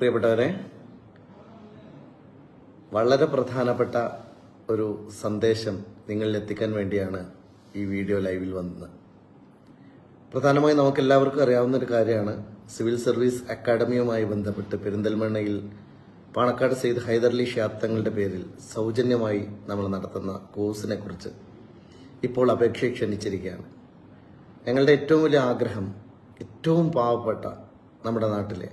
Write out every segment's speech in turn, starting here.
പ്രിയപ്പെട്ടവരെ വളരെ പ്രധാനപ്പെട്ട ഒരു സന്ദേശം നിങ്ങളിൽ എത്തിക്കാൻ വേണ്ടിയാണ് ഈ വീഡിയോ ലൈവിൽ വന്നത്. പ്രധാനമായി നമുക്ക് എല്ലാവർക്കും അറിയാവുന്ന ഒരു കാര്യമാണ്. സിവിൽ സർവീസ് അക്കാദമിയുമായി ബന്ധപ്പെട്ട് പെരിന്തൽമണ്ണയിൽ പാണക്കാട് സെയ്ദ് ഹൈദർലി ഷാപ്തങ്ങളുടെ പേരിൽ സൗജന്യമായി നമ്മൾ നടത്തുന്ന കോഴ്സിനെ കുറിച്ച് ഇപ്പോൾ അപേക്ഷ ക്ഷണിച്ചിരിക്കുകയാണ്. ഞങ്ങളുടെ ഏറ്റവും വലിയ ആഗ്രഹം ഏറ്റവും പാവപ്പെട്ട നമ്മുടെ നാട്ടിലെ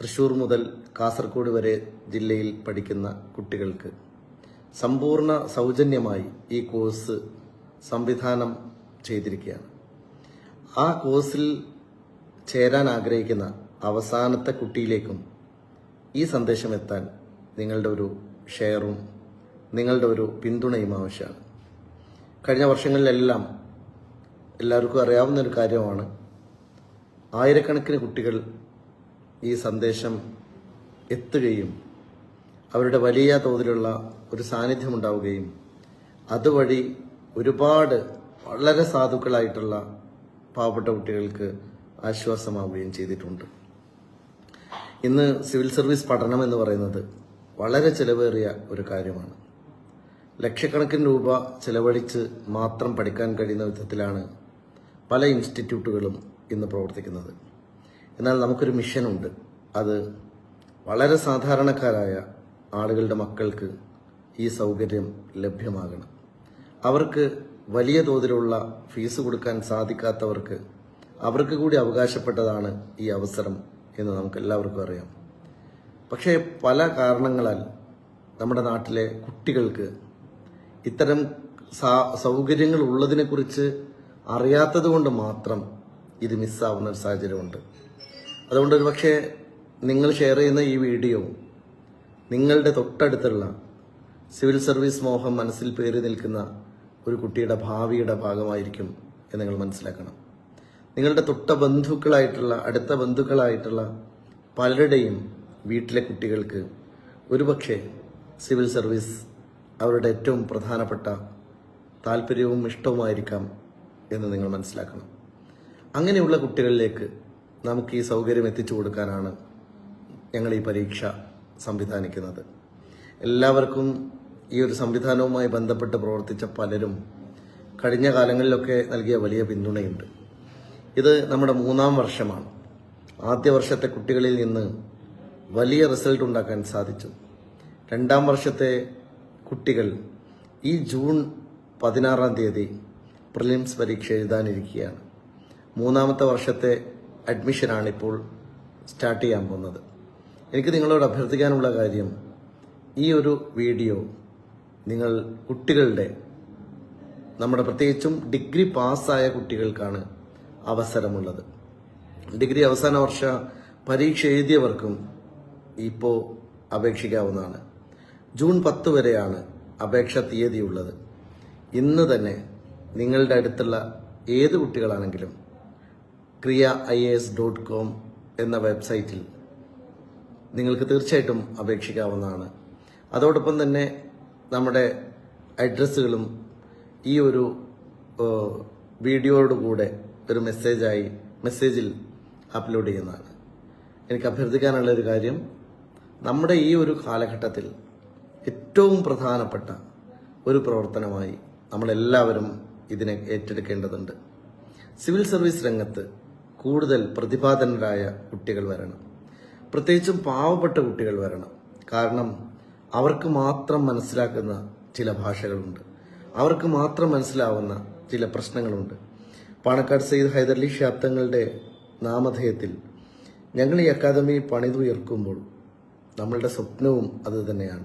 തൃശൂർ മുതൽ കാസർഗോഡ് വരെ ജില്ലയിൽ പഠിക്കുന്ന കുട്ടികൾക്ക് സമ്പൂർണ സൗജന്യമായി ഈ കോഴ്സ് സംവിധാനം ചെയ്തിരിക്കുകയാണ്. ആ കോഴ്സിൽ ചേരാൻ ആഗ്രഹിക്കുന്ന അവസാനത്തെ കുട്ടിയിലേക്കും ഈ സന്ദേശം എത്താൻ നിങ്ങളുടെ ഒരു ഷെയറും നിങ്ങളുടെ ഒരു പിന്തുണയും ആവശ്യമാണ്. കഴിഞ്ഞ വർഷങ്ങളിലെല്ലാം എല്ലാവർക്കും അറിയാവുന്ന ഒരു കാര്യമാണ്. ആയിരക്കണക്കിന് കുട്ടികൾ ഈ സന്ദേശം എത്തുകയും അവരുടെ വലിയ തോതിലുള്ള ഒരു സാന്നിധ്യം ഉണ്ടാവുകയും അതുവഴി ഒരുപാട് വളരെ സാധുക്കളായിട്ടുള്ള പാവപ്പെട്ട കുട്ടികൾക്ക് ആശ്വാസമാവുകയും ചെയ്തിട്ടുണ്ട്. ഇന്ന് സിവിൽ സർവീസ് പഠനം എന്ന് പറയുന്നത് വളരെ ചിലവേറിയ ഒരു കാര്യമാണ്. ലക്ഷക്കണക്കിന് രൂപ ചിലവഴിച്ച് മാത്രം പഠിക്കാൻ കഴിയുന്ന വിധത്തിലാണ് പല ഇൻസ്റ്റിറ്റ്യൂട്ടുകളും ഇന്ന് പ്രവർത്തിക്കുന്നത്. എന്നാൽ നമുക്കൊരു മിഷനുണ്ട്. അത് വളരെ സാധാരണക്കാരായ ആളുകളുടെ മക്കൾക്ക് ഈ സൗകര്യം ലഭ്യമാകണം. അവർക്ക് വലിയ തോതിലുള്ള ഫീസ് കൊടുക്കാൻ സാധിക്കാത്തവർക്ക് അവർക്ക് കൂടി അവകാശപ്പെട്ടതാണ് ഈ അവസരം എന്ന് നമുക്ക് എല്ലാവർക്കും അറിയാം. പക്ഷേ പല കാരണങ്ങളാൽ നമ്മുടെ നാട്ടിലെ കുട്ടികൾക്ക് ഇത്തരം സൗകര്യങ്ങൾ ഉള്ളതിനെക്കുറിച്ച് അറിയാത്തത് കൊണ്ട് മാത്രം ഇത് മിസ്സാവുന്ന ഒരു സാഹചര്യമുണ്ട്. അതുകൊണ്ട് ഒരു പക്ഷേ നിങ്ങൾ ഷെയർ ചെയ്യുന്ന ഈ വീഡിയോ നിങ്ങളുടെ തൊട്ടടുത്തുള്ള സിവിൽ സർവീസ് മോഹം മനസ്സിൽ പേറി നിൽക്കുന്ന ഒരു കുട്ടിയുടെ ഭാവിയുടെ ഭാഗമായിരിക്കും എന്ന് നിങ്ങൾ മനസ്സിലാക്കണം. നിങ്ങളുടെ തൊട്ട ബന്ധുക്കളായിട്ടുള്ള അടുത്ത ബന്ധുക്കളായിട്ടുള്ള പലരുടെയും വീട്ടിലെ കുട്ടികൾക്ക് ഒരുപക്ഷെ സിവിൽ സർവീസ് അവരുടെ ഏറ്റവും പ്രധാനപ്പെട്ട താല്പര്യവും ഇഷ്ടവുമായിരിക്കാം എന്ന് നിങ്ങൾ മനസ്സിലാക്കണം. അങ്ങനെയുള്ള കുട്ടികളിലേക്ക് നമുക്ക് ഈ സൗകര്യം എത്തിച്ചു കൊടുക്കാനാണ് ഞങ്ങൾ ഈ പരീക്ഷ സംവിധാനിക്കുന്നത്. എല്ലാവർക്കും ഈ ഒരു സംവിധാനവുമായി ബന്ധപ്പെട്ട് പ്രവർത്തിച്ച പലരും കഴിഞ്ഞ കാലങ്ങളിലൊക്കെ നൽകിയ വലിയ പിന്തുണയുണ്ട്. ഇത് നമ്മുടെ മൂന്നാം വർഷമാണ്. ആദ്യ വർഷത്തെ കുട്ടികളിൽ നിന്ന് വലിയ റിസൾട്ട് ഉണ്ടാക്കാൻ സാധിച്ചു. രണ്ടാം വർഷത്തെ കുട്ടികൾ ഈ ജൂൺ പതിനാറാം തീയതി പ്രിലിംസ് പരീക്ഷ എഴുതാനിരിക്കുകയാണ്. മൂന്നാമത്തെ വർഷത്തെ അഡ്മിഷനാണ് ഇപ്പോൾ സ്റ്റാർട്ട് ചെയ്യാൻ പോകുന്നത്. എനിക്ക് നിങ്ങളോട് അഭ്യർത്ഥിക്കാനുള്ള കാര്യം ഈ ഒരു വീഡിയോ നിങ്ങൾ കുട്ടികളുടെ നമ്മുടെ പ്രത്യേകിച്ചും ഡിഗ്രി പാസ്സായ കുട്ടികൾക്കാണ് അവസരമുള്ളത്. ഡിഗ്രി അവസാന വർഷ പരീക്ഷ എഴുതിയവർക്കും ഇപ്പോൾ അപേക്ഷിക്കാവുന്നതാണ്. ജൂൺ പത്ത് വരെയാണ് അപേക്ഷ തീയതിയുള്ളത് ഇന്ന് തന്നെ നിങ്ങളുടെ അടുത്തുള്ള ഏത് കുട്ടികളാണെങ്കിലും ക്രിയ ഐ എസ് ഡോട്ട് കോം എന്ന വെബ്സൈറ്റിൽ നിങ്ങൾക്ക് തീർച്ചയായിട്ടും അപേക്ഷിക്കാവുന്നതാണ്. അതോടൊപ്പം തന്നെ നമ്മുടെ അഡ്രസ്സുകളും ഈ ഒരു വീഡിയോയോട് കൂടെ ഒരു മെസ്സേജായി മെസ്സേജിൽ അപ്ലോഡ് ചെയ്യുന്നതാണ്. എനിക്ക് അഭ്യർത്ഥിക്കാനുള്ള ഒരു കാര്യം നമ്മുടെ ഈ ഒരു കാലഘട്ടത്തിൽ ഏറ്റവും പ്രധാനപ്പെട്ട ഒരു പ്രവർത്തനമായി നമ്മളെല്ലാവരും ഇതിനെ ഏറ്റെടുക്കേണ്ടതുണ്ട്. സിവിൽ സർവീസ് രംഗത്ത് കൂടുതൽ പ്രതിപാദനരായ കുട്ടികൾ വരണം. പ്രത്യേകിച്ചും പാവപ്പെട്ട കുട്ടികൾ വരണം. കാരണം അവർക്ക് മാത്രം മനസ്സിലാക്കുന്ന ചില ഭാഷകളുണ്ട്. അവർക്ക് മാത്രം മനസ്സിലാവുന്ന ചില പ്രശ്നങ്ങളുണ്ട്. പാണക്കാട് സയ്യിദ് ഹൈദർലി ശാബ്ദങ്ങളുടെ നാമധേയത്തിൽ ഞങ്ങൾ ഈ അക്കാദമി പണിതുയർക്കുമ്പോൾ നമ്മളുടെ സ്വപ്നവും അത് തന്നെയാണ്.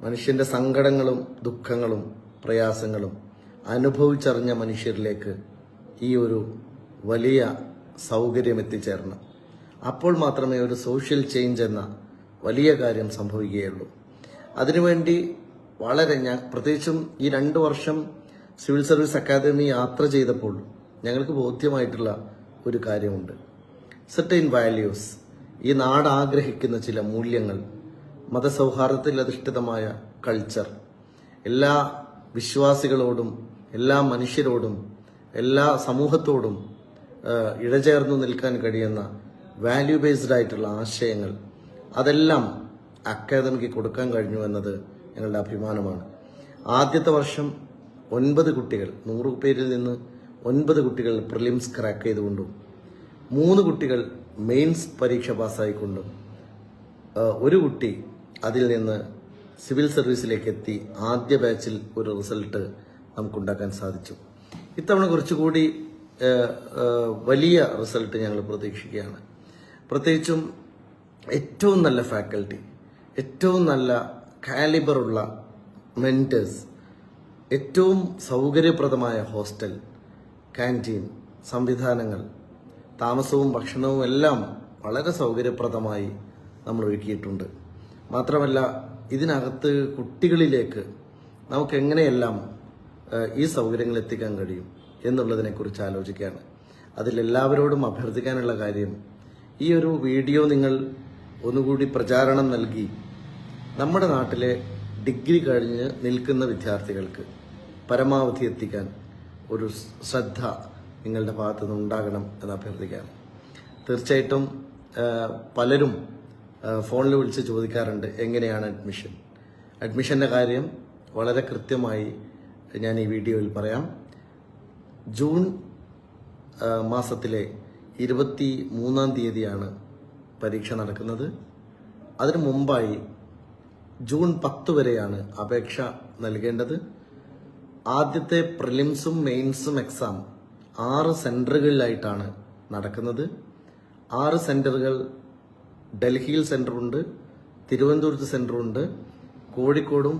മനുഷ്യന്റെ സങ്കടങ്ങളും ദുഃഖങ്ങളും പ്രയാസങ്ങളും അനുഭവിച്ചറിഞ്ഞ മനുഷ്യരിലേക്ക് ഈ ഒരു വലിയ സൗകര്യം എത്തിച്ചേരണം അപ്പോൾ മാത്രമേ ഒരു സോഷ്യൽ ചേഞ്ച് എന്ന വലിയ കാര്യം സംഭവിക്കുകയുള്ളൂ. അതിനുവേണ്ടി വളരെ ഞാൻ പ്രത്യേകിച്ചും ഈ രണ്ട് വർഷം സിവിൽ സർവീസ് അക്കാദമി യാത്ര ചെയ്തപ്പോൾ ഞങ്ങൾക്ക് ബോധ്യമായിട്ടുള്ള ഒരു കാര്യമുണ്ട്. സെർട്ടൈൻ വാല്യൂസ് ഈ നാട് ആഗ്രഹിക്കുന്ന ചില മൂല്യങ്ങൾ മതസൗഹാർദ്ദത്തിൽ അധിഷ്ഠിതമായ കൾച്ചർ എല്ലാ വിശ്വാസികളോടും എല്ലാ മനുഷ്യരോടും എല്ലാ സമൂഹത്തോടും ഇഴചേർന്നു നിൽക്കാൻ കഴിയുന്ന വാല്യൂ ബേസ്ഡ് ആയിട്ടുള്ള ആശയങ്ങൾ അതെല്ലാം അക്കാദമിക്ക് കൊടുക്കാൻ കഴിഞ്ഞു എന്നത് ഞങ്ങളുടെ അഭിമാനമാണ്. ആദ്യത്തെ വർഷം ഒൻപത് കുട്ടികൾ നൂറ് പേരിൽ നിന്ന് ഒൻപത് കുട്ടികൾ പ്രിലിംസ് ക്രാക്ക് ചെയ്തുകൊണ്ടും മൂന്ന് കുട്ടികൾ മെയിൻസ് പരീക്ഷ പാസ്സായിക്കൊണ്ടും ഒരു കുട്ടി അതിൽ നിന്ന് സിവിൽ സർവീസിലേക്ക് എത്തി ആദ്യ ബാച്ചിൽ ഒരു റിസൾട്ട് നമുക്കുണ്ടാക്കാൻ സാധിച്ചു. ഇത്തവണ കുറച്ചുകൂടി വലിയ റിസൾട്ട് ഞങ്ങൾ പ്രതീക്ഷിക്കുകയാണ്. പ്രത്യേകിച്ചും ഏറ്റവും നല്ല ഫാക്കൽറ്റി ഏറ്റവും നല്ല കാലിബറുള്ള മെന്റേഴ്സ് ഏറ്റവും സൗകര്യപ്രദമായ ഹോസ്റ്റൽ കാന്റീൻ സംവിധാനങ്ങൾ താമസവും ഭക്ഷണവും എല്ലാം വളരെ സൗകര്യപ്രദമായി നമ്മൾ ഒരുക്കിയിട്ടുണ്ട്. മാത്രമല്ല ഇതിനകത്ത് കുട്ടികളിലേക്ക് നമുക്ക് എങ്ങനെയെല്ലാം ഏഹ്, ഈ സൗകര്യങ്ങൾ എത്തിക്കാൻ കഴിയും? എന്നുള്ളതിനെക്കുറിച്ച് ആലോചിക്കുകയാണ്. അതിലെല്ലാവരോടും അഭ്യർത്ഥിക്കാനുള്ള കാര്യം ഈ ഒരു വീഡിയോ നിങ്ങൾ ഒന്നുകൂടി പ്രചാരണം നൽകി നമ്മുടെ നാട്ടിലെ ഡിഗ്രി കഴിഞ്ഞ് നിൽക്കുന്ന വിദ്യാർത്ഥികൾക്ക് പരമാവധി എത്തിക്കാൻ ഒരു ശ്രദ്ധ നിങ്ങളുടെ ഭാഗത്തു നിന്ന് ഉണ്ടാകണം എന്ന് അഭ്യർത്ഥിക്കുകയാണ്. തീർച്ചയായിട്ടും പലരും ഫോണിൽ വിളിച്ച് ചോദിക്കാറുണ്ട് എങ്ങനെയാണ് അഡ്മിഷൻ? അഡ്മിഷന്റെ കാര്യം വളരെ കൃത്യമായി ഞാൻ ഈ വീഡിയോയിൽ പറയാം. ജൂൺ മാസത്തിലെ ഇരുപത്തി മൂന്നാം തീയതിയാണ് പരീക്ഷ നടക്കുന്നത്. അതിനു മുമ്പായി ജൂൺ പത്ത് വരെയാണ് അപേക്ഷ നൽകേണ്ടത്. ആദ്യത്തെ പ്രിലിംസും മെയിൻസും എക്സാം ആറ് സെന്ററുകളിലായിട്ടാണ് നടക്കുന്നത്. ആറ് സെന്ററുകൾ ഡൽഹിയിൽ സെന്ററുണ്ട് തിരുവനന്തപുരത്ത് സെന്ററുണ്ട് കോഴിക്കോടും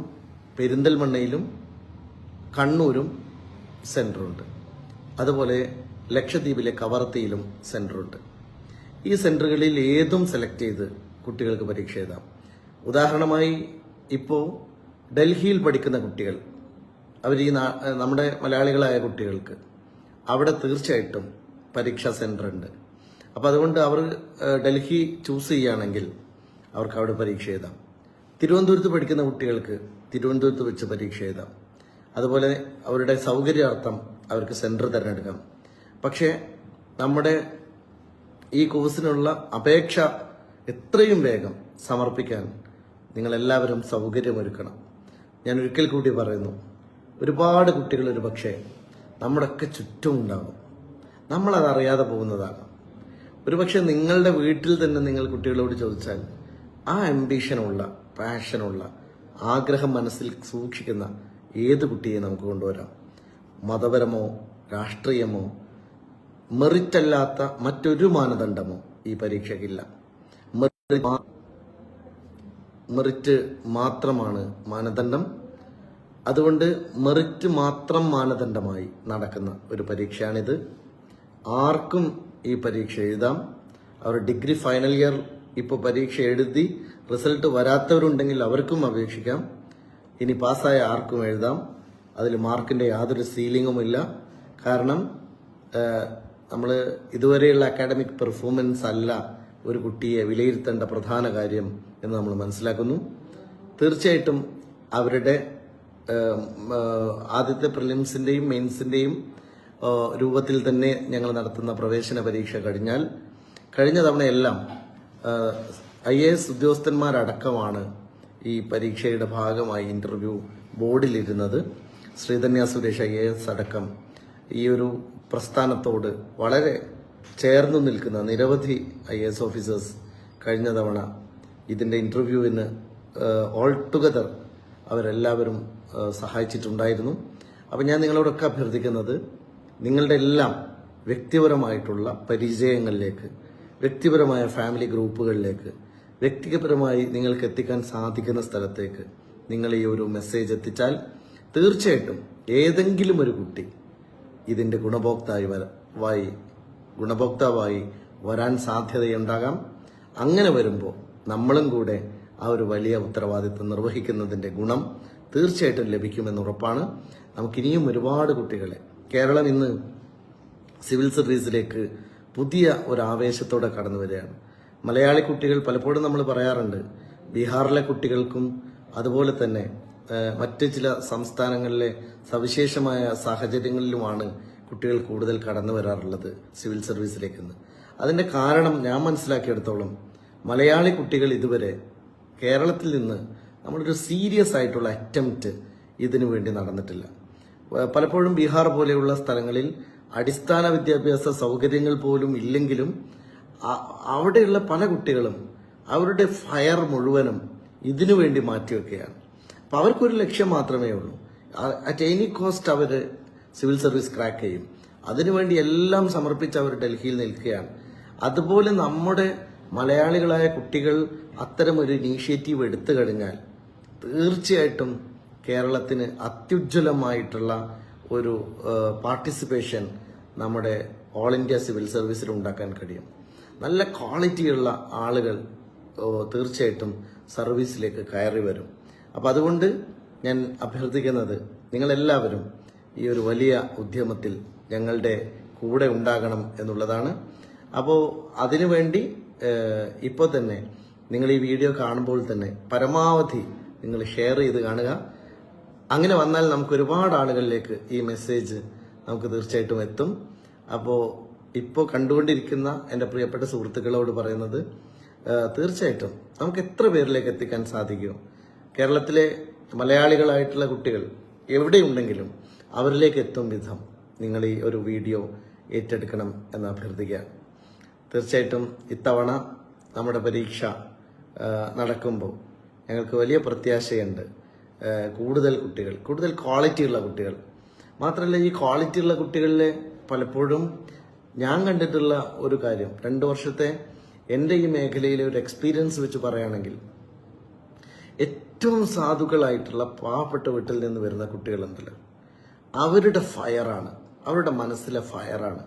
പെരിന്തൽമണ്ണയിലും കണ്ണൂരും സെന്ററുണ്ട്. അതുപോലെ ലക്ഷദ്വീപിലെ കവർത്തിയിലും സെന്ററുണ്ട് ഈ സെന്ററുകളിൽ ഏതും സെലക്ട് ചെയ്ത് കുട്ടികൾക്ക് പരീക്ഷ എഴുതാം. ഉദാഹരണമായി ഇപ്പോൾ ഡൽഹിയിൽ പഠിക്കുന്ന കുട്ടികൾ അവർ ഈ നമ്മുടെ മലയാളികളായ കുട്ടികൾക്ക് അവിടെ തീർച്ചയായിട്ടും പരീക്ഷാ സെന്റർ ഉണ്ട് അപ്പോൾ അതുകൊണ്ട് അവർ ഡൽഹി ചൂസ് ചെയ്യുകയാണെങ്കിൽ അവർക്ക് അവിടെ പരീക്ഷ എഴുതാം. തിരുവനന്തപുരത്ത് പഠിക്കുന്ന കുട്ടികൾക്ക് തിരുവനന്തപുരത്ത് വെച്ച് പരീക്ഷ എഴുതാം. അതുപോലെ അവരുടെ സൗകര്യാർത്ഥം അവർക്ക് സെന്റർ തിരഞ്ഞെടുക്കാം. പക്ഷേ നമ്മുടെ ഈ കോഴ്സിനുള്ള അപേക്ഷ എത്രയും വേഗം സമർപ്പിക്കാൻ നിങ്ങളെല്ലാവരും സൗകര്യമൊരുക്കണം. ഞാൻ ഒരിക്കൽ കൂടി പറയുന്നു ഒരുപാട് കുട്ടികൾ ഒരു പക്ഷേ നമ്മുടെയൊക്കെ ചുറ്റും ഉണ്ടാകും. നമ്മളതറിയാതെ പോകുന്നതാണ് ഒരുപക്ഷെ നിങ്ങളുടെ വീട്ടിൽ തന്നെ നിങ്ങൾ കുട്ടികളോട് ചോദിച്ചാൽ ആ അംബീഷനുള്ള പാഷനുള്ള ആഗ്രഹം മനസ്സിൽ സൂക്ഷിക്കുന്ന ഏത് കുട്ടിയെ നമുക്ക് കൊണ്ടുവരാം. മതപരമോ രാഷ്ട്രീയമോ മെറിറ്റല്ലാത്ത മറ്റൊരു മാനദണ്ഡമോ ഈ പരീക്ഷയ്ക്കില്ല. മെറിറ്റ് മാത്രമാണ് മാനദണ്ഡം. അതുകൊണ്ട് മെറിറ്റ് മാത്രം മാനദണ്ഡമായി നടക്കുന്ന ഒരു പരീക്ഷയാണിത്. ആർക്കും ഈ പരീക്ഷ എഴുതാം. അവർ ഡിഗ്രി ഫൈനൽ ഇയർ ഇപ്പോൾ പരീക്ഷ എഴുതി റിസൾട്ട് വരാത്തവരുണ്ടെങ്കിൽ അവർക്കും അപേക്ഷിക്കാം. ഇനി പാസ്സായ ആർക്കും എഴുതാം. അതിൽ മാർക്കിന്റെ യാതൊരു സീലിങ്ങും ഇല്ല. കാരണം നമ്മൾ ഇതുവരെയുള്ള അക്കാഡമിക് പെർഫോമൻസ് അല്ല ഒരു കുട്ടിയെ വിലയിരുത്തേണ്ട പ്രധാന കാര്യം എന്ന് നമ്മൾ മനസ്സിലാക്കുന്നു. തീർച്ചയായിട്ടും അവരുടെ ആദ്യത്തെ പ്രിലിംസിന്റെയും മെയിൻസിന്റെയും രൂപത്തിൽ തന്നെ ഞങ്ങൾ നടത്തുന്ന പ്രവേശന പരീക്ഷ കഴിഞ്ഞാൽ കഴിഞ്ഞ തവണയെല്ലാം ഐ എ എസ് ഉദ്യോഗസ്ഥന്മാരടക്കമാണ് ഈ പരീക്ഷയുടെ ഭാഗമായി ഇന്റർവ്യൂ ബോർഡിലിരുന്നത് ശ്രീധന്യ സുരേഷ് ഐ എസ് അടക്കം ഈ ഒരു പ്രസ്ഥാനത്തോട് വളരെ ചേർന്നു നിൽക്കുന്ന നിരവധി ഐ എസ് ഓഫീസേഴ്സ് കഴിഞ്ഞ തവണ ഇതിന്റെ ഇന്റർവ്യൂവിന് ഓൾ ടുഗദർ അവരെല്ലാവരും സഹായിച്ചിട്ടുണ്ടായിരുന്നു. അപ്പം ഞാൻ നിങ്ങളോടൊക്കെ അഭ്യർത്ഥിക്കുന്നത് നിങ്ങളുടെ എല്ലാം വ്യക്തിപരമായിട്ടുള്ള പരിചയങ്ങളിലേക്ക് വ്യക്തിപരമായ ഫാമിലി ഗ്രൂപ്പുകളിലേക്ക് വ്യക്തിപരമായി നിങ്ങൾക്ക് എത്തിക്കാൻ സാധിക്കുന്ന സ്ഥലത്തേക്ക് നിങ്ങൾ ഈ ഒരു മെസ്സേജ് എത്തിച്ചാൽ തീർച്ചയായിട്ടും ഏതെങ്കിലും ഒരു കുട്ടി ഇതിന്റെ ഗുണഭോക്താവായി വരായി വായി ഗുണഭോക്താവായി വരാൻ സാധ്യതയുണ്ടാകാം. അങ്ങനെ വരുമ്പോൾ നമ്മളും കൂടെ ആ ഒരു വലിയ ഉത്തരവാദിത്വം നിർവഹിക്കുന്നതിന്റെ ഗുണം തീർച്ചയായിട്ടും ലഭിക്കുമെന്ന് ഉറപ്പാണ്. നമുക്കിനിയും ഒരുപാട് കുട്ടികളെ കേരളം ഇന്ന് സിവിൽ സർവീസിലേക്ക് പുതിയ ഒരു ആവേശത്തോടെ കടന്നു വരികയാണ്. മലയാളി കുട്ടികൾ പലപ്പോഴും നമ്മൾ പറയാറുണ്ട് ബീഹാറിലെ കുട്ടികൾക്കും അതുപോലെ തന്നെ മറ്റ് ചില സംസ്ഥാനങ്ങളിലെ സവിശേഷമായ സാഹചര്യങ്ങളിലുമാണ് കുട്ടികൾ കൂടുതൽ കടന്നു വരാറുള്ളത് സിവിൽ സർവീസിലേക്കെന്ന്. അതിന്റെ കാരണം ഞാൻ മനസ്സിലാക്കിയെടുത്തോളം മലയാളി കുട്ടികൾ ഇതുവരെ കേരളത്തിൽ നിന്ന് നമ്മളൊരു സീരിയസ് ആയിട്ടുള്ള അറ്റംപ്റ്റ് ഇതിനു വേണ്ടി നടന്നിട്ടില്ല. പലപ്പോഴും ബീഹാർ പോലെയുള്ള സ്ഥലങ്ങളിൽ അടിസ്ഥാന വിദ്യാഭ്യാസ സൗകര്യങ്ങൾ പോലും ഇല്ലെങ്കിലും അവിടെയുള്ള പല കുട്ടികളും അവരുടെ ഫയർ മുഴുവനും ഇതിനു വേണ്ടി മാറ്റിവെക്കുകയാണ്. അപ്പൊ അവർക്കൊരു ലക്ഷ്യം മാത്രമേ ഉള്ളൂ. അറ്റ് എനി കോസ്റ്റ് അവർ സിവിൽ സർവീസ് ക്രാക്ക് ചെയ്യും. അതിനുവേണ്ടി എല്ലാം സമർപ്പിച്ച് അവർ ഡൽഹിയിൽ നിൽക്കുകയാണ്. അതുപോലെ നമ്മുടെ മലയാളികളായ കുട്ടികൾ അത്തരം ഒരു ഇനീഷ്യേറ്റീവ് എടുത്തു കഴിഞ്ഞാൽ തീർച്ചയായിട്ടും കേരളത്തിന് അത്യുജ്വലമായിട്ടുള്ള ഒരു പാർട്ടിസിപ്പേഷൻ നമ്മുടെ ഓൾ ഇന്ത്യ സിവിൽ സർവീസിൽ ഉണ്ടാക്കാൻ കഴിയും. നല്ല ക്വാളിറ്റിയുള്ള ആളുകൾ തീർച്ചയായിട്ടും സർവീസിലേക്ക് കയറി വരും. അപ്പം അതുകൊണ്ട് ഞാൻ അഭ്യർത്ഥിക്കുന്നത് നിങ്ങളെല്ലാവരും ഈ ഒരു വലിയ ഉദ്യമത്തിൽ ഞങ്ങളുടെ കൂടെ ഉണ്ടാകണം എന്നുള്ളതാണ്. അപ്പോൾ അതിനുവേണ്ടി ഇപ്പോൾ തന്നെ നിങ്ങൾ ഈ വീഡിയോ കാണുമ്പോൾ തന്നെ പരമാവധി നിങ്ങൾ ഷെയർ ചെയ്ത് കാണുക. അങ്ങനെ വന്നാൽ നമുക്ക് ഒരുപാട് ആളുകളിലേക്ക് ഈ മെസ്സേജ് നമുക്ക് തീർച്ചയായിട്ടും എത്തും. അപ്പോൾ ഇപ്പോൾ കണ്ടുകൊണ്ടിരിക്കുന്ന എന്റെ പ്രിയപ്പെട്ട സുഹൃത്തുക്കളോട് പറയുന്നത് തീർച്ചയായിട്ടും നമുക്ക് എത്ര പേരിലേക്ക് എത്തിക്കാൻ സാധിക്കുമോ കേരളത്തിലെ മലയാളികളായിട്ടുള്ള കുട്ടികൾ എവിടെയുണ്ടെങ്കിലും അവരിലേക്ക് എത്തും വിധം നിങ്ങൾ ഈ ഒരു വീഡിയോ ഏറ്റെടുക്കണം എന്ന് അഭ്യർത്ഥിക്കുകയാണ് തീർച്ചയായിട്ടും ഇത്തവണ നമ്മുടെ പരീക്ഷ നടക്കുമ്പോൾ ഞങ്ങൾക്ക് വലിയ പ്രത്യാശയുണ്ട്. കൂടുതൽ കുട്ടികൾ കൂടുതൽ ക്വാളിറ്റിയുള്ള കുട്ടികൾ. മാത്രമല്ല ഈ ക്വാളിറ്റിയുള്ള കുട്ടികളിലെ പലപ്പോഴും ഞാൻ കണ്ടിട്ടുള്ള ഒരു കാര്യം. രണ്ട് വർഷത്തെ എന്റെ ഈ മേഖലയിലെ ഒരു എക്സ്പീരിയൻസ് വെച്ച് പറയുകയാണെങ്കിൽ ഏറ്റവും സാധുക്കളായിട്ടുള്ള പാവപ്പെട്ട വീട്ടിൽ നിന്ന് വരുന്ന കുട്ടികളുണ്ടല്ലോ അവരുടെ ഫയറാണ്. അവരുടെ മനസ്സിലെ ഫയറാണ്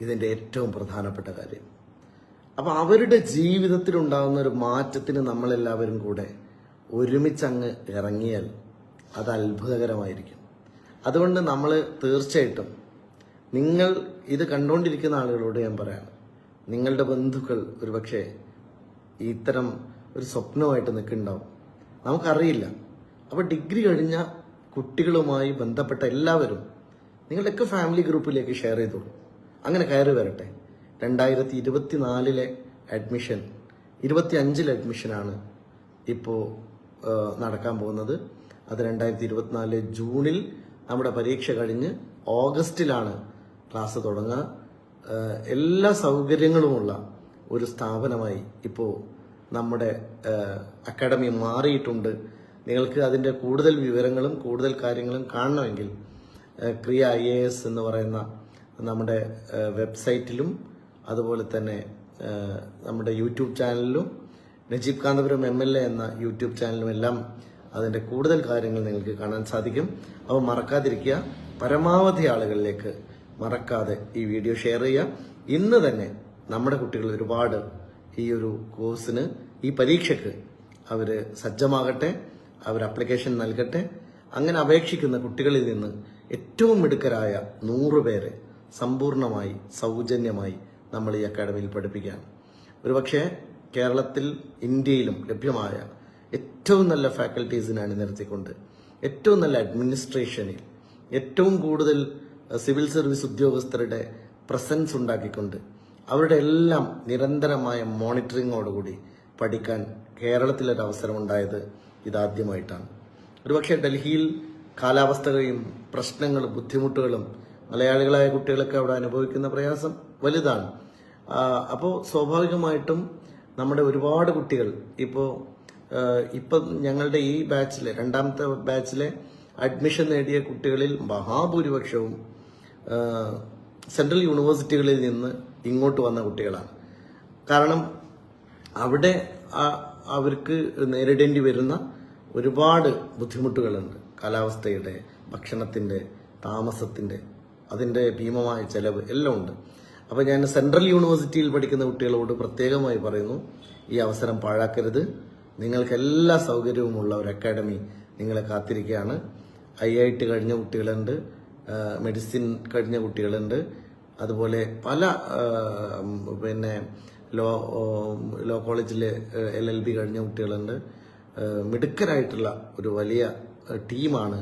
ഇതിന്റെ ഏറ്റവും പ്രധാനപ്പെട്ട കാര്യം. അപ്പോൾ അവരുടെ ജീവിതത്തിലുണ്ടാകുന്ന ഒരു മാറ്റത്തിന് നമ്മളെല്ലാവരും കൂടെ ഒരുമിച്ചങ്ങ് ഇറങ്ങിയാൽ അത് അത്ഭുതകരമായിരിക്കും. അതുകൊണ്ട് നമ്മൾ തീർച്ചയായിട്ടും നിങ്ങൾ ഇത് കണ്ടുകൊണ്ടിരിക്കുന്ന ആളുകളോട് ഞാൻ പറയാം നിങ്ങളുടെ ബന്ധുക്കൾ ഒരുപക്ഷെ ഇത്തരം ഒരു സ്വപ്നമായിട്ട് നിൽക്കുന്നുണ്ടാവും. നമുക്കറിയില്ല. അപ്പോൾ ഡിഗ്രി കഴിഞ്ഞ കുട്ടികളുമായി ബന്ധപ്പെട്ട എല്ലാവരും നിങ്ങളുടെയൊക്കെ ഫാമിലി ഗ്രൂപ്പിലേക്ക് ഷെയർ ചെയ്തോളൂ. അങ്ങനെ കയറി വരട്ടെ. രണ്ടായിരത്തി ഇരുപത്തി നാലിലെ അഡ്മിഷൻ ഇരുപത്തി അഞ്ചിലെ അഡ്മിഷനാണ് ഇപ്പോൾ നടക്കാൻ പോകുന്നത്. അത് രണ്ടായിരത്തി ഇരുപത്തിനാല് ജൂണിൽ നമ്മുടെ പരീക്ഷ കഴിഞ്ഞ് ഓഗസ്റ്റിലാണ് ക്ലാസ് തുടങ്ങുക. എല്ലാ സൗകര്യങ്ങളുമുള്ള ഒരു സ്ഥാപനമായി ഇപ്പോൾ നമ്മുടെ അക്കാഡമി മാറിയിട്ടുണ്ട്. നിങ്ങൾക്ക് അതിന്റെ കൂടുതൽ വിവരങ്ങളും കൂടുതൽ കാര്യങ്ങളും കാണണമെങ്കിൽ ക്രിയ ഐ എ എസ് എന്ന് പറയുന്ന നമ്മുടെ വെബ്സൈറ്റിലും അതുപോലെ തന്നെ നമ്മുടെ യൂട്യൂബ് ചാനലിലും Najeeb Kanthapuram M L A എന്ന യൂട്യൂബ് ചാനലിലും എല്ലാം അതിന്റെ കൂടുതൽ കാര്യങ്ങൾ നിങ്ങൾക്ക് കാണാൻ സാധിക്കും. അപ്പോൾ മറക്കാതിരിക്കുക. പരമാവധി ആളുകളിലേക്ക് മറക്കാതെ ഈ വീഡിയോ ഷെയർ ചെയ്യുക. ഇന്ന് തന്നെ നമ്മുടെ കുട്ടികൾ ഒരുപാട് ഈ ഒരു കോഴ്സിന് ഈ പരീക്ഷയ്ക്ക് അവർ സജ്ജമാകട്ടെ അവർ അപ്ലിക്കേഷൻ നൽകട്ടെ. അങ്ങനെ അപേക്ഷിക്കുന്ന കുട്ടികളിൽ നിന്ന് ഏറ്റവും മിടുക്കരായ നൂറ് പേരെ സമ്പൂർണമായി സൗജന്യമായി നമ്മൾ ഈ അക്കാഡമിയിൽ പഠിപ്പിക്കുകയാണ്. ഒരുപക്ഷെ കേരളത്തിൽ ഇന്ത്യയിലും ലഭ്യമായ ഏറ്റവും നല്ല ഫാക്കൽറ്റീസിനെ നിർത്തിക്കൊണ്ട് ഏറ്റവും നല്ല അഡ്മിനിസ്ട്രേഷനിൽ ഏറ്റവും കൂടുതൽ സിവിൽ സർവീസ് ഉദ്യോഗസ്ഥരുടെ പ്രസൻസ് ഉണ്ടാക്കിക്കൊണ്ട് അവരുടെ എല്ലാം നിരന്തരമായ മോണിറ്ററിങ്ങോടുകൂടി പഠിക്കാൻ കേരളത്തിലൊരു അവസരം ഉണ്ടായത് ഇതാദ്യമായിട്ടാണ്. ഒരുപക്ഷെ ഡൽഹിയിൽ കാലാവസ്ഥകളെയും പ്രശ്നങ്ങളും ബുദ്ധിമുട്ടുകളും മലയാളികളായ കുട്ടികളൊക്കെ അവിടെ അനുഭവിക്കുന്ന പ്രയാസം വലുതാണ്. അപ്പോൾ സ്വാഭാവികമായിട്ടും നമ്മുടെ ഒരുപാട് കുട്ടികൾ ഇപ്പോൾ ഇപ്പം ഞങ്ങളുടെ ഈ ബാച്ചിലെ രണ്ടാമത്തെ ബാച്ചിലെ അഡ്മിഷൻ നേടിയ കുട്ടികളിൽ മഹാഭൂരിപക്ഷവും സെൻട്രൽ യൂണിവേഴ്സിറ്റികളിൽ നിന്ന് ഇങ്ങോട്ട് വന്ന കുട്ടികളാണ്. കാരണം അവിടെ അവർക്ക് നേരിടേണ്ടി വരുന്ന ഒരുപാട് ബുദ്ധിമുട്ടുകളുണ്ട്. കാലാവസ്ഥയുടെ ഭക്ഷണത്തിന്റെ താമസത്തിന്റെ അതിന്റെ ഭീമമായ ചെലവ് എല്ലാം ഉണ്ട്. അപ്പോൾ ഞാൻ സെൻട്രൽ യൂണിവേഴ്സിറ്റിയിൽ പഠിക്കുന്ന കുട്ടികളോട് പ്രത്യേകമായി പറയുന്നു ഈ അവസരം പാഴാക്കരുത്. നിങ്ങൾക്ക് എല്ലാ സൗകര്യവുമുള്ള ഒരു അക്കാഡമി നിങ്ങളെ കാത്തിരിക്കുകയാണ്. ഐ ഐ ടി കഴിഞ്ഞ കുട്ടികളുണ്ട് മെഡിസിൻ കഴിഞ്ഞ കുട്ടികളുണ്ട് അതുപോലെ പല പിന്നെ ലോ ലോ കോളേജിൽ എൽ എൽ ബി കഴിഞ്ഞ കുട്ടികളുണ്ട്. മിടുക്കരായിട്ടുള്ള ഒരു വലിയ ടീമാണ്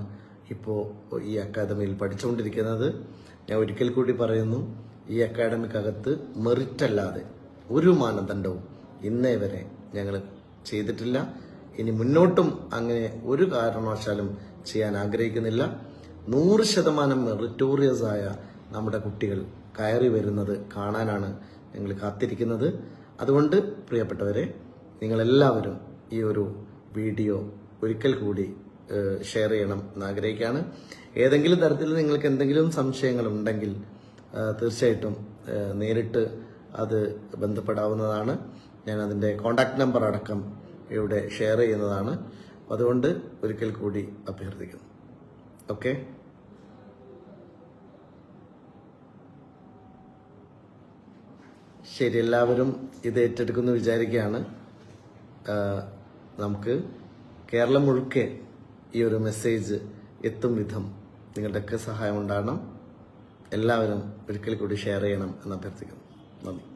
ഇപ്പോൾ ഈ അക്കാദമിയിൽ പഠിച്ചുകൊണ്ടിരിക്കുന്നത്. ഞാൻ ഒരിക്കൽ കൂടി പറയുന്നു ഈ അക്കാദമിക്കകത്ത് മെറിറ്റ് അല്ലാതെ ഒരു മാനദണ്ഡവും ഇന്നേ വരെ ഞങ്ങൾ ചെയ്തിട്ടില്ല. ഇനി മുന്നോട്ടും അങ്ങനെ ഒരു കാരണവശാലും ചെയ്യാൻ ആഗ്രഹിക്കുന്നില്ല. നൂറ് ശതമാനം മെറിറ്റോറിയസായ നമ്മുടെ കുട്ടികൾ കയറി വരുന്നത് കാണാനാണ് ഞങ്ങൾ കാത്തിരിക്കുന്നത്. അതുകൊണ്ട് പ്രിയപ്പെട്ടവരെ നിങ്ങളെല്ലാവരും ഈ ഒരു വീഡിയോ ഒരിക്കൽ കൂടി ഷെയർ ചെയ്യണം എന്ന് ആഗ്രഹിക്കുകയാണ്. ഏതെങ്കിലും തരത്തിൽ നിങ്ങൾക്ക് എന്തെങ്കിലും സംശയങ്ങൾ ഉണ്ടെങ്കിൽ തീർച്ചയായിട്ടും നേരിട്ട് അത് ബന്ധപ്പെടാവുന്നതാണ്. ഞാൻ അതിന്റെ കോണ്ടാക്ട് നമ്പർ അടക്കം ഇവിടെ ഷെയർ ചെയ്യുന്നതാണ്. അതുകൊണ്ട് ഒരിക്കൽ കൂടി അഭ്യർത്ഥിക്കുന്നു. ഓക്കെ ശരി എല്ലാവരും ഇത് ഏറ്റെടുക്കുമെന്ന് വിചാരിക്കുകയാണ്. നമുക്ക് കേരളം മുഴുക്കെ ഈ ഒരു മെസ്സേജ് എത്തും വിധം നിങ്ങളുടെയൊക്കെ സഹായം ഉണ്ടാകണം. എല്ലാവരും ഒരിക്കൽ കൂടി ഷെയർ ചെയ്യണം എന്ന് അഭ്യർത്ഥിക്കുന്നു. നന്ദി.